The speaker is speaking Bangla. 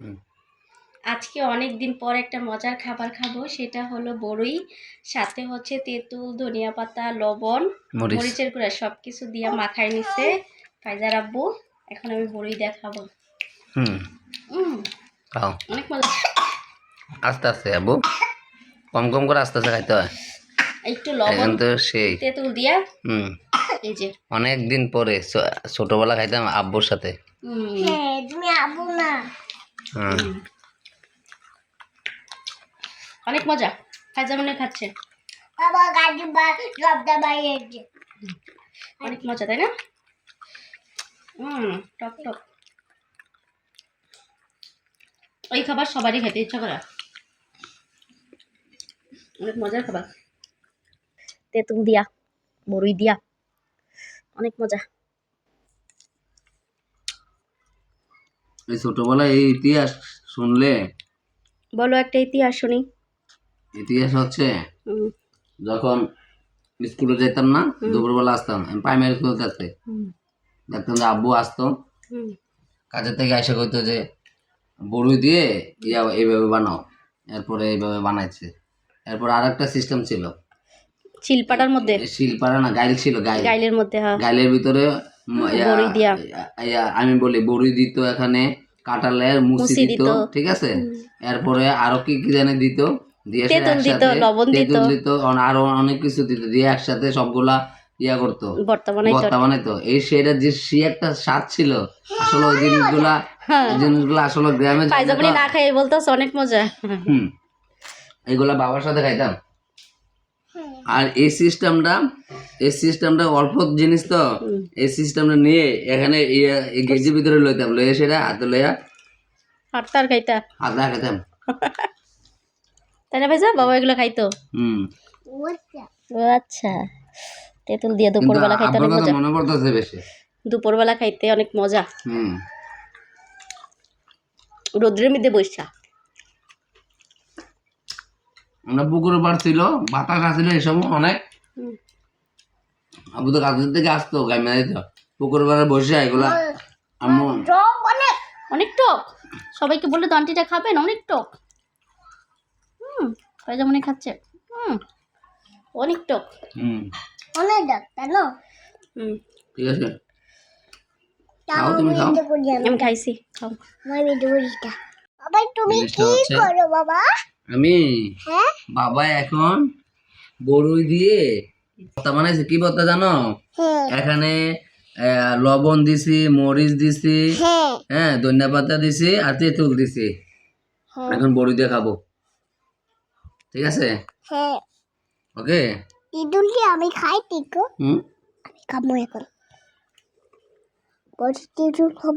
হুম। আজকে অনেক দিন পর একটা মজার খাবার খাব সেটা হলো বড়ই সাথে হচ্ছে তেঁতুল ধনিয়া পাতা লবণ মরিচ। মরিচের গুঁড়া সব কিছু দিয়ে মাখায় নিছে ফাইজার আব্বু। এখন আমি বড়ই দেখাবো। হুম। উম, খাও অনেক মজা। আস্তে আস্তে আবু কম কম করে আস্তে আস্তে খাইতে হয়। একটু লবণ এখন তো সেই তেঁতুল দিয়া। হুম। এই যে। অনেক দিন পরে ছোটবেলা খাইতাম আব্বুর সাথে। হ্যাঁ তুমি আবু না। অনেক মজা। ফাইজা মনে হয় খাচ্ছে অনেক মজা তাই না? হুম টক টক। ওই খাবার সবারই খেতে ইচ্ছা করে। অনেক মজার খাবার। তেঁতুল দিয়া বড়ই দিয়া। অনেক মজা। এই ছোটবেলায় এই ইতিহাস শুনলে? বলো একটা ইতিহাস শুনি। ইতিহাস হচ্ছে যখন স্কুলে যেতাম না দুপুরবেলা আসতাম আমি প্রাইমারি স্কুল থাকতে। দেখতাম যে আব্বু আসতো কাজের থেকে এসে করতো যে বড়ি দিয়ে ইয়া এইভাবে বানাও এরপরে এইভাবে বানাইছে। এরপর আর একটা সিস্টেম ছিল। শিলপাটার মধ্যে? শিলপাড়া না গাইল ছিল গাইল। গাইলের মধ্যে হ্যাঁ। গাইলের ভিতরে বড়ি দিয়া। আমি বলি বড়ি দিত এখানে কাঁঠালের মুসি দিত। ঠিক আছে? এরপরে আরও কি কি জানে দিত দিয়ে তেঁতুল দিত, লবণ দিত। দিত আরও অনেক কিছু দিত দিয়ে একসাথে সবগুলা ইয়া করতো। বর্তমানে তো ভর্তা বানাইতো এই সেটা যে সে একটা স্বাদ ছিল আসলে ওই জিনিসগুলা হ্যাঁ। জিনিসগুলা আসলে গ্রামে না খাই বলতেছে অনেক মজা। হুম। এগুলা বাবার সাথে খাইতাম। আর এই সিস্টেমটা এই সিস্টেমটা অল্প জিনিস তো। এই সিস্টেমটা নিয়ে এখানে এই গেজির ভিতরে লইতাম লইয়া সেটা হাতে লইয়া আর তার খাইতা। হাতে খাইতাম। তাই না ভাইজা বাবা এগুলো খাইতো? হুম। ও আচ্ছা। তেঁতুল দিয়ে দুপুরবেলা খাইতে অনেক মজা। মনে পড়তেছে বেশি। দুপুরবেলা খাইতে অনেক মজা। হুম। রোদ্রের মধ্যে বৈশা আমরা পুকুরে পাড় ছিল বাতাস আসছিল সময় অনেক। হুম। আবু তো কাজের থেকে আসতো গাইমা দিত। পুকুরে পাড়ে বসে এগুলা। আম্মু অনেক অনেক টক। সবাইকে বললে খাবেন অনেক টক। হুম খাচ্ছে। হুম অনেক টক। হুম। অনেক ডাক্তার না হুম। ঠিক আছে। খাও তুমি খাও। আমি। আমি খাইছি খাও। করিটা। বাবা তুমি কি করো বাবা? আমি হ্যাঁ? বাবা এখন বড়ই দিয়ে ভর্তা বানাইছে। কি ভর্তা জানো? হ্যাঁ। এখানে লবণ দিছি মরিচ দিছি হ্যাঁ। হ্যাঁ ধনিয়া পাতা দিছি আর তেঁতুল দিছি। এখন বড়ি দিয়ে খাব। ঠিক আছে? ওকে? ইদুলটি আমি খাই টিকো? আমি খাব এখন। বলছি টিটুল খাব।